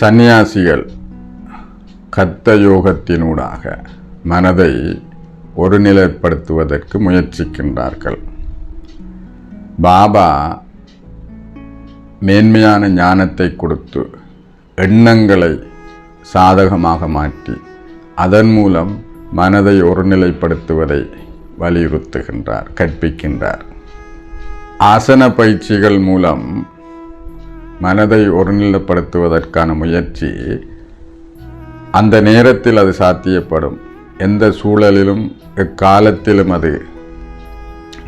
சந்நியாசிகள் கத்த யோகத்தினூடாக மனதை ஒருநிலைப்படுத்துவதற்கு முயற்சிக்கின்றார்கள். பாபா மேன்மையான ஞானத்தை கொடுத்து எண்ணங்களை சாதகமாக மாற்றி அதன் மூலம் மனதை ஒருநிலைப்படுத்துவதை வலியுறுத்துகின்றார் கற்பிக்கின்றார். ஆசன பயிற்சிகள் மூலம் மனதை ஒருநிலைப்படுத்துவதற்கான முயற்சி அந்த நேரத்தில் அது சாத்தியப்படும். எந்த சூழலிலும் எக்காலத்திலும் அது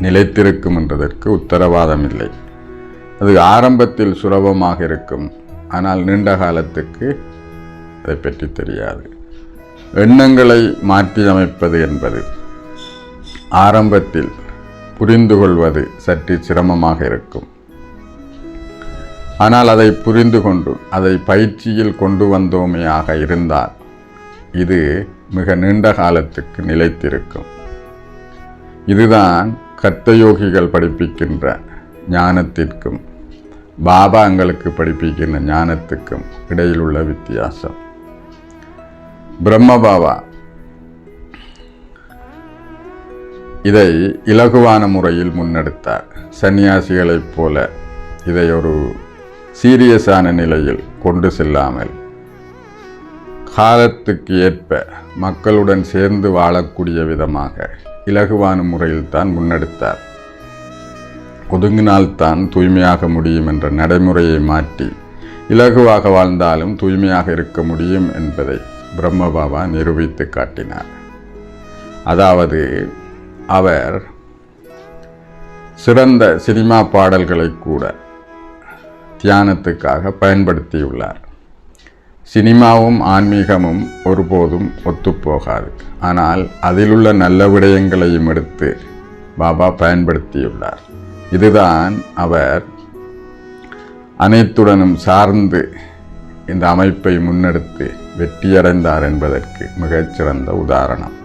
நிலைத்திருக்கும் என்றதற்கு உத்தரவாதம் இல்லை அது ஆரம்பத்தில் சுலபமாக இருக்கும். ஆனால் நீண்ட காலத்துக்கு அதை பற்றி தெரியாது. எண்ணங்களை மாற்றி அமைப்பது என்பது ஆரம்பத்தில் புரிந்து கொள்வது சற்று சிரமமாக இருக்கும். ஆனால் அதை புரிந்து கொண்டு அதை பயிற்சியில் கொண்டு வந்தோமையாக இருந்தால் இது மிக நீண்ட காலத்துக்கு நிலைத்திருக்கும். இதுதான் கர்த்தயோகிகள் படிப்பிக்கின்ற ஞானத்திற்கும் பாபா எங்களுக்கு படிப்பிக்கின்ற ஞானத்துக்கும் இடையில் உள்ள வித்தியாசம். பிரம்ம பாபா இதை இலகுவான முறையில் முன்னெடுத்தார். சன்னியாசிகளைப் போல இதை ஒரு சீரியஸான நிலையில் கொண்டு செல்லாமல் காலத்துக்கு ஏற்ப மக்களுடன் சேர்ந்து வாழக்கூடிய விதமாக இலகுவான முறையில் தான் முன்னெடுத்தார். ஒதுங்கினால்தான் தூய்மையாக முடியும் என்ற நடைமுறையை மாற்றி இலகுவாக வாழ்ந்தாலும் தூய்மையாக இருக்க முடியும் என்பதை பிரம்மபாபா நிரூபித்து காட்டினார். அதாவது அவர் சிறந்த சினிமா பாடல்களை கூட தியானத்துக்காக பயன்படுத்தியுள்ளார். சினிமாவும் ஆன்மீகமும் ஒருபோதும் ஒத்துப்போகாது. ஆனால் அதிலுள்ள நல்ல விடயங்களையும் எடுத்து பாபா பயன்படுத்தியுள்ளார். இதுதான் அவர் அனைத்துடனும் சார்ந்து இந்த அமைப்பை முன்னெடுத்து வெற்றியடைந்தார் என்பதற்கு மிகச்சிறந்த உதாரணம்.